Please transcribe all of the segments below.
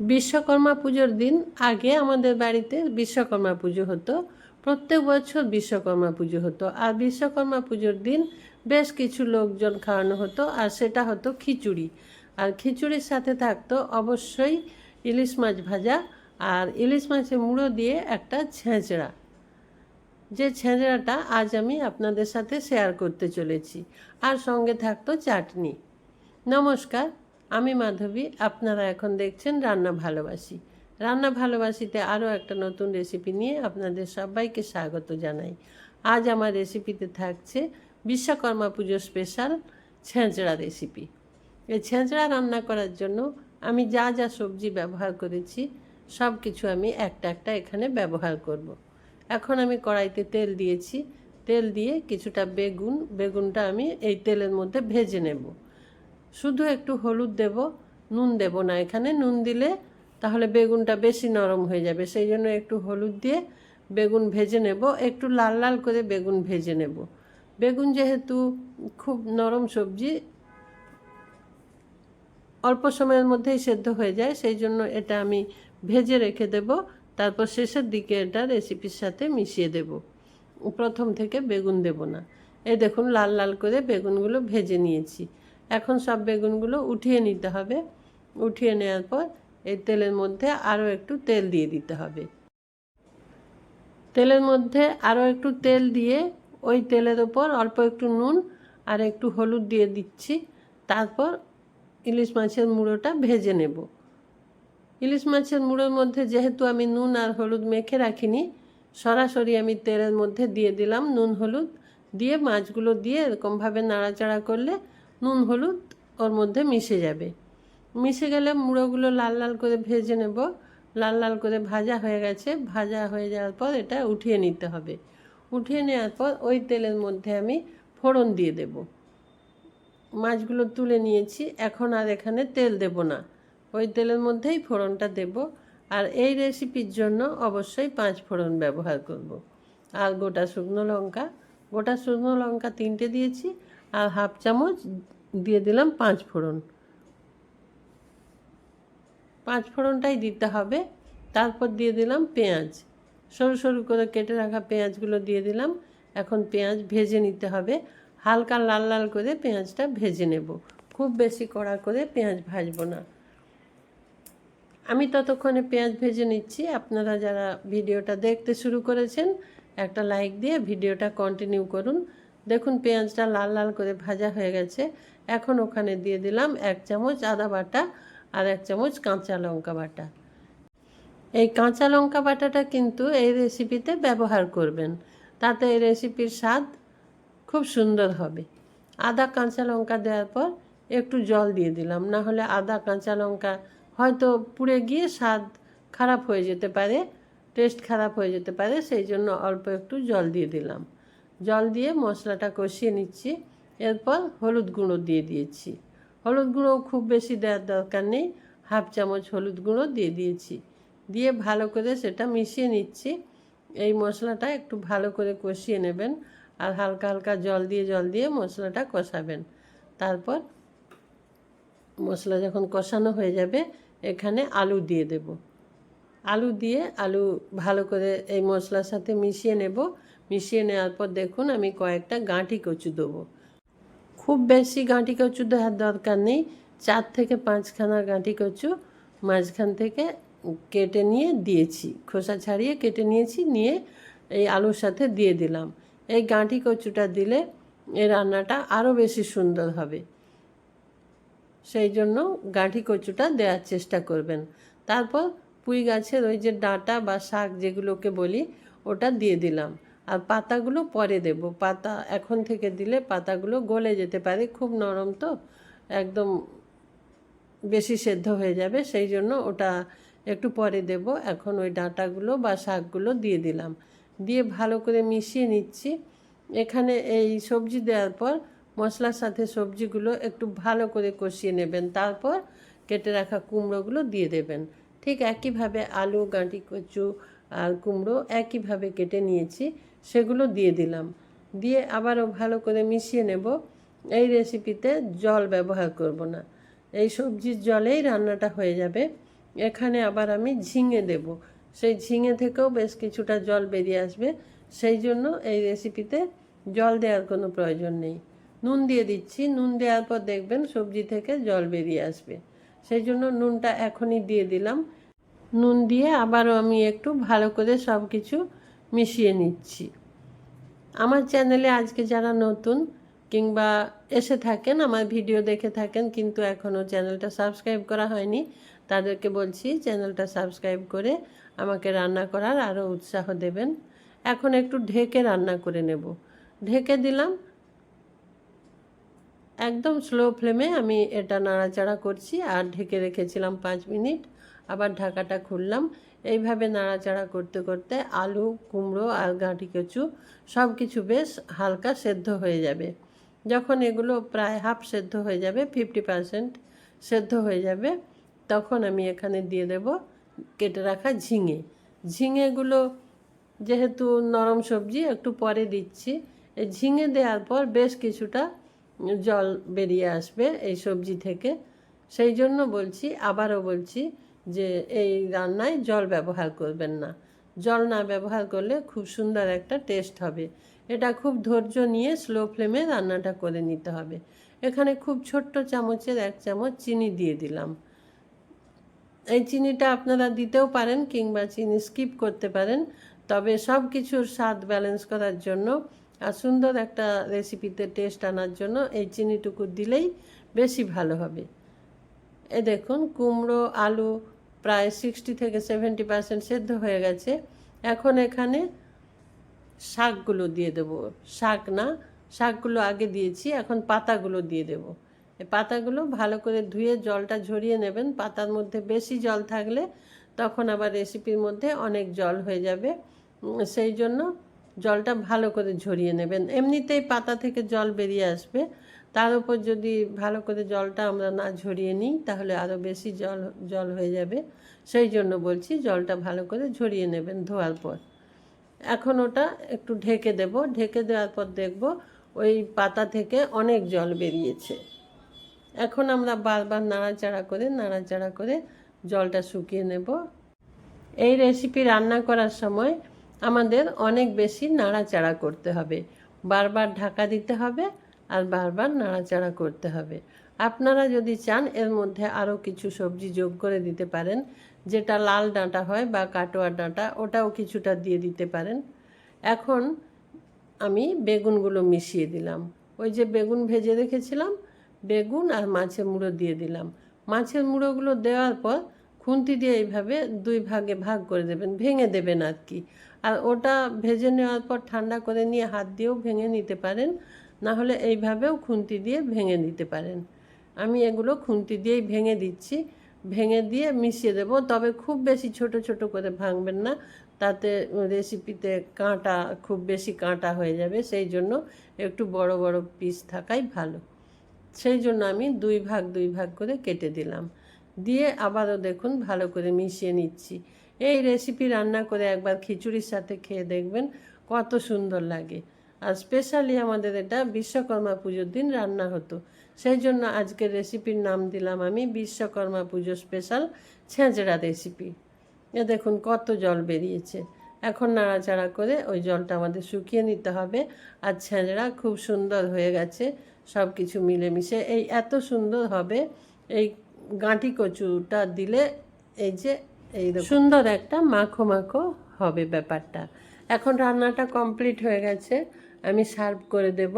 বিশ্বকর্মা পুজোর দিন আগে আমাদের বাড়িতে বিশ্বকর্মা পুজো হতো। প্রত্যেক বছর বিশ্বকর্মা পুজো হতো। আর বিশ্বকর্মা পুজোর দিন বেশ কিছু লোকজন খাওয়ানো হতো আর সেটা হতো খিচুড়ি। আর খিচুড়ির সাথে থাকতো অবশ্যই ইলিশ মাছ ভাজা আর ইলিশ মাছের মুড়ো দিয়ে একটা ছেঁচড়া। যে ছেঁচড়াটা আজ আমি আপনাদের সাথে শেয়ার করতে চলেছি। আর সঙ্গে থাকতো চাটনি। নমস্কার। আমি মাধবী, আপনারা এখন দেখছেন রান্না ভালোবাসি। রান্না ভালোবাসিতে আরও একটা নতুন রেসিপি নিয়ে আপনাদের সবাইকে স্বাগত জানাই। আজ আমার রেসিপিতে থাকছে বিশ্বকর্মা পুজো স্পেশাল ছেঁচড়া রেসিপি এই ছেঁচড়া রান্না করার জন্য আমি যা যা সবজি ব্যবহার করেছি সব কিছু আমি একটা একটা এখানে ব্যবহার করব। এখন আমি কড়াইতে তেল দিয়েছি। তেল দিয়ে কিছুটা বেগুন, বেগুনটা আমি এই তেলের মধ্যে ভেজে নেব। শুধু একটু হলুদ দেব, নুন দেব না এখানে। নুন দিলে তাহলে বেগুনটা বেশি নরম হয়ে যাবে। সেই জন্য একটু হলুদ দিয়ে বেগুন ভেজে নেব। একটু লাল লাল করে বেগুন ভেজে নেব। বেগুন যেহেতু খুব নরম সবজি, অল্প সময়ের মধ্যেই সেদ্ধ হয়ে যায়, সেই জন্য এটা আমি ভেজে রেখে দেব। তারপর শেষের দিকে এটা রেসিপির সাথে মিশিয়ে দেব। প্রথম থেকে বেগুন দেব না। এই দেখুন, লাল লাল করে বেগুনগুলো ভেজে নিয়েছি। এখন সব বেগুনগুলো উঠিয়ে নিতে হবে। উঠিয়ে নেওয়ার পর এই তেলের মধ্যে আরও একটু তেল দিয়ে দিতে হবে। তেলের মধ্যে আরও একটু তেল দিয়ে ওই তেলের ওপর অল্প একটু নুন আর একটু হলুদ দিয়ে দিচ্ছি। তারপর ইলিশ মাছের মুড়োটা ভেজে নেব। ইলিশ মাছের মুড়োর মধ্যে যেহেতু আমি নুন আর হলুদ মেখে রাখিনি, সরাসরি আমি তেলের মধ্যে দিয়ে দিলাম নুন হলুদ। দিয়ে মাছগুলো দিয়ে এরকমভাবে নাড়াচাড়া করলে নুন, হলুদ ওর মধ্যে মিশে যাবে। মিশে গেলে মুড়োগুলো লাল লাল করে ভেজে নেব। লাল লাল করে ভাজা হয়ে গেছে। ভাজা হয়ে যাওয়ার পর এটা উঠিয়ে নিতে হবে। উঠিয়ে নেওয়ার পর ওই তেলের মধ্যে আমি ফোড়ন দিয়ে দেব। মাছগুলো তুলে নিয়েছি। এখন আর এখানে তেল দেব না। ওই তেলের মধ্যেই ফোড়নটা দেব। আর এই রেসিপির জন্য অবশ্যই পাঁচ ফোড়ন ব্যবহার করব। আর গোটা শুকনো লঙ্কা। গোটা শুকনো লঙ্কা তিনটে দিয়েছি। আর হাফ চামচ দিয়ে দিলাম পাঁচ ফোড়ন। পাঁচ ফোড়নটাই দিতে হবে। তারপর দিয়ে দিলাম পেঁয়াজ। সরু সরু করে কেটে রাখা পেঁয়াজগুলো দিয়ে দিলাম। এখন পেঁয়াজ ভেজে নিতে হবে। হালকা লাল লাল করে পেঁয়াজটা ভেজে নেব। খুব বেশি কড়া করে পেঁয়াজ ভাজবো না। আমি ততক্ষণে পেঁয়াজ ভেজে নিচ্ছি। আপনারা যারা ভিডিওটা দেখতে শুরু করেছেন, একটা লাইক দিয়ে ভিডিওটা কন্টিনিউ করুন। দেখুন, পেঁয়াজটা লাল লাল করে ভাজা হয়ে গেছে। এখন ওখানে দিয়ে দিলাম এক চামচ আদা বাটা আর এক চামচ কাঁচা লঙ্কা বাটা। এই কাঁচা লঙ্কা বাটাটা কিন্তু এই রেসিপিতে ব্যবহার করবেন। তাতে এই রেসিপির স্বাদ খুব সুন্দর হবে। আদা কাঁচা লঙ্কা দেওয়ার পর একটু জল দিয়ে দিলাম। না হলে আদা কাঁচা লঙ্কা হয়তো পুড়ে গিয়ে স্বাদ খারাপ হয়ে যেতে পারে, টেস্ট খারাপ হয়ে যেতে পারে, সেই জন্য অল্প একটু জল দিয়ে দিলাম। জল দিয়ে মশলাটা কষিয়ে নিচ্ছি। এরপর হলুদ গুঁড়ো দিয়ে দিয়েছি। হলুদ গুঁড়ো খুব বেশি দেওয়ার দরকার নেই। হাফ চামচ হলুদ গুঁড়ো দিয়ে দিয়েছি। দিয়ে ভালো করে সেটা মিশিয়ে নিচ্ছি। এই মশলাটা একটু ভালো করে কষিয়ে নেবেন আর হালকা হালকা জল দিয়ে জল দিয়ে মশলাটা কষাবেন। তারপর মশলা যখন কষানো হয়ে যাবে, এখানে আলু দিয়ে দেব। আলু দিয়ে আলু ভালো করে এই মশলার সাথে মিশিয়ে নেব। মিশিয়ে নেওয়ার পর দেখুন আমি কয়েকটা গাঁটি কচু দেবো। খুব বেশি গাঁটি কচু দেওয়ার দরকার নেই। চার থেকে পাঁচখানা গাঁটি কচু মাঝখান থেকে কেটে নিয়ে দিয়েছি। খোসা ছাড়িয়ে কেটে নিয়েছি, নিয়ে এই আলুর সাথে দিয়ে দিলাম। এই গাঁটি কচুটা দিলে এই রান্নাটা আরও বেশি সুন্দর হবে। সেই জন্য গাঁঠি কচুটা দেওয়ার চেষ্টা করবেন। তারপর পুঁই গাছের ওই যে ডাঁটা বা শাক যেগুলোকে বলি, ওটা দিয়ে দিলাম। আর পাতাগুলো পরে দেব। পাতা এখন থেকে দিলে পাতাগুলো গলে যেতে পারে, খুব নরম তো, একদম বেশি সেদ্ধ হয়ে যাবে, সেই জন্য ওটা একটু পরে দেব। এখন ওই ডাঁটাগুলো বা শাকগুলো দিয়ে দিলাম। দিয়ে ভালো করে মিশিয়ে নিচ্ছি। এখানে এই সবজি দেওয়ার পর মশলার সাথে সবজিগুলো একটু ভালো করে কষিয়ে নেবেন। তারপর কেটে রাখা কুমড়োগুলো দিয়ে দেবেন। ঠিক একইভাবে আলু, গাঁটি, কচু আর কুমড়ো একইভাবে কেটে নিয়েছি। সেগুলো দিয়ে দিলাম। দিয়ে আবারও ভালো করে মিশিয়ে নেব। এই রেসিপিতে জল ব্যবহার করব না। এই সবজির জলেই রান্নাটা হয়ে যাবে। এখানে আবার আমি ঝিঙে দেব। সেই ঝিঙে থেকেও বেশ কিছুটা জল বেরিয়ে আসবে। সেই জন্য এই রেসিপিতে জল দেওয়ার কোনো প্রয়োজন নেই। নুন দিয়ে দিচ্ছি। নুন দেওয়ার পর দেখবেন সবজি থেকে জল বেরিয়ে আসবে। সেই জন্য নুনটা এখনই দিয়ে দিলাম। নুন দিয়ে আবারও আমি একটু ভালো করে সব কিছু মিশিয়ে নিচ্ছি। আমার চ্যানেলে আজকে যারা নতুন কিংবা এসে থাকেন, আমার ভিডিও দেখে থাকেন, কিন্তু এখনও চ্যানেলটা সাবস্ক্রাইব করা হয়নি, তাদেরকে বলছি চ্যানেলটা সাবস্ক্রাইব করে আমাকে রান্না করার আরও উৎসাহ দেবেন। এখন একটু ঢেকে রান্না করে নেব। ঢেকে দিলাম। একদম স্লো ফ্লেমে আমি এটা নাড়াচাড়া করছি আর ঢেকে রেখেছিলাম পাঁচ মিনিট। আবার ঢাকাটা খুললাম। এইভাবে নাড়াচাড়া করতে করতে আলু, কুমড়ো আর গাঁটি কচু সব কিছু বেশ হালকা সেদ্ধ হয়ে যাবে। যখন এগুলো প্রায় হাফ সেদ্ধ হয়ে যাবে ফিফটি পারসেন্ট সেদ্ধ হয়ে যাবে, তখন আমি এখানে দিয়ে দেব কেটে রাখা ঝিঙে। ঝিঙেগুলো যেহেতু নরম সবজি, একটু পরে দিচ্ছি। এই ঝিঙে দেওয়ার পর বেশ কিছুটা জল বেরিয়ে আসবে এই সবজি থেকে। সেই জন্য বলছি, আবারও বলছি যে এই রান্নায় জল ব্যবহার করবেন না। জল না ব্যবহার করলে খুব সুন্দর একটা টেস্ট হবে। এটা খুব ধৈর্য নিয়ে স্লো ফ্লেমে রান্নাটা করে নিতে হবে। এখানে খুব ছোট্ট চামচের এক চামচ চিনি দিয়ে দিলাম। এই চিনিটা আপনারা দিতেও পারেন কিংবা চিনি স্কিপ করতে পারেন। তবে সব কিছুর স্বাদ ব্যালেন্স করার জন্য আর সুন্দর একটা রেসিপিতে টেস্ট আনার জন্য এই চিনিটুকু দিলেই বেশি ভালো হবে। এ দেখুন, কুমড়ো, আলু প্রায় সিক্সটি থেকে সেভেন্টি পার্সেন্ট সেদ্ধ হয়ে গেছে। এখন এখানে শাকগুলো দিয়ে দেবো। শাক না, শাকগুলো আগে দিয়েছি, এখন পাতাগুলো দিয়ে দেবো। পাতাগুলো ভালো করে ধুয়ে জলটা ঝরিয়ে নেবেন। পাতার মধ্যে বেশি জল থাকলে তখন আবার রেসিপির মধ্যে অনেক জল হয়ে যাবে। সেই জন্য জলটা ভালো করে ঝরিয়ে নেবেন। এমনিতেই পাতা থেকে জল বেরিয়ে আসবে। তার উপর যদি ভালো করে জলটা আমরা না ঝরিয়ে নিই, তাহলে আরও বেশি জল জল হয়ে যাবে। সেই জন্য বলছি জলটা ভালো করে ঝরিয়ে নেবেন ধোয়ার পর। এখন ওটা একটু ঢেকে দেব। ঢেকে দেওয়ার পর দেখব ওই পাতা থেকে অনেক জল বেরিয়েছে। এখন আমরা বারবার নাড়াচাড়া করে নাড়াচাড়া করে জলটা শুকিয়ে নেব। এই রেসিপি রান্না করার সময় আমাদের অনেক বেশি নাড়াচাড়া করতে হবে। বারবার ঢাকা দিতে হবে। আর বারবার নাড়াচাড়া করতে হবে। আপনারা যদি চান, এর মধ্যে আরও কিছু সবজি যোগ করে দিতে পারেন, যেটা লাল ডাঁটা হয় বা কাটোয়া ডাঁটা, ওটাও কিছুটা দিয়ে দিতে পারেন। এখন আমি বেগুনগুলো মিশিয়ে দিলাম। ওই যে বেগুন ভেজে রেখেছিলাম, বেগুন আর মাছের মুড়ো দিয়ে দিলাম। মাছের মুড়োগুলো দেওয়ার পর খুন্তি দিয়ে এইভাবে দুই ভাগে ভাগ করে দেবেন, ভেঙে দেবেন আর কি। আর ওটা ভেজে নেওয়ার পর ঠান্ডা করে নিয়ে হাত দিয়েও ভেঙে নিতে পারেন। না হলে এইভাবেও খুন্তি দিয়ে ভেঙে দিতে পারেন। আমি এগুলো খুন্তি দিয়েই ভেঙে দিচ্ছি। ভেঙে দিয়ে মিশিয়ে দেবো। তবে খুব বেশি ছোট ছোট করে ভাঙবেন না। তাতে রেসিপিতে কাঁটা, খুব বেশি কাঁটা হয়ে যাবে। সেই জন্য একটু বড় বড় পিস থাকাই ভালো। সেই জন্য আমি দুই ভাগ দুই ভাগ করে কেটে দিলাম। দিয়ে আবারও দেখুন ভালো করে মিশিয়ে নিচ্ছি। এই রেসিপি রান্না করে একবার খিচুড়ির সাথে খেয়ে দেখবেন কত সুন্দর লাগে। আর স্পেশালি আমাদের এটা বিশ্বকর্মা পুজোর দিন রান্না হতো। সেই জন্য আজকের রেসিপির নাম দিলাম আমি বিশ্বকর্মা পুজো স্পেশাল ছেঁচড়া রেসিপি এ দেখুন কত জল বেরিয়েছে। এখন নাড়াচাড়া করে ওই জলটা আমাদের শুকিয়ে নিতে হবে আর ছেঁচড়া খুব সুন্দর হয়ে গেছে। সব কিছু মিলেমিশে এই এত সুন্দর হবে, এই গাঁটি কচুটা দিলে এই যে এই সুন্দর একটা মাখো মাখো হবে ব্যাপারটা। এখন রান্নাটা কমপ্লিট হয়ে গেছে। আমি সার্ভ করে দেব।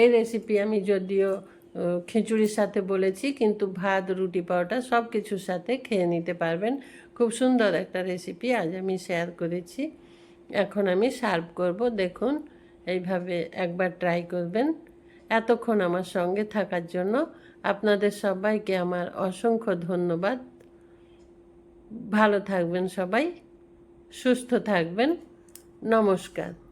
এই রেসিপি আমি যদিও খিচুড়ির সাথে বলেছি, কিন্তু ভাত, রুটি পাওয়াটা সব কিছুর সাথে খেয়ে নিতে পারবেন। খুব সুন্দর একটা রেসিপি আজ আমি শেয়ার করেছি। এখন আমি সার্ভ করব। দেখুন, এইভাবে একবার ট্রাই করবেন। এতক্ষণ আমার সঙ্গে থাকার জন্য আপনাদের সবাইকে আমার অসংখ্য ধন্যবাদ। ভালো থাকবেন সবাই, সুস্থ থাকবেন। নমস্কার।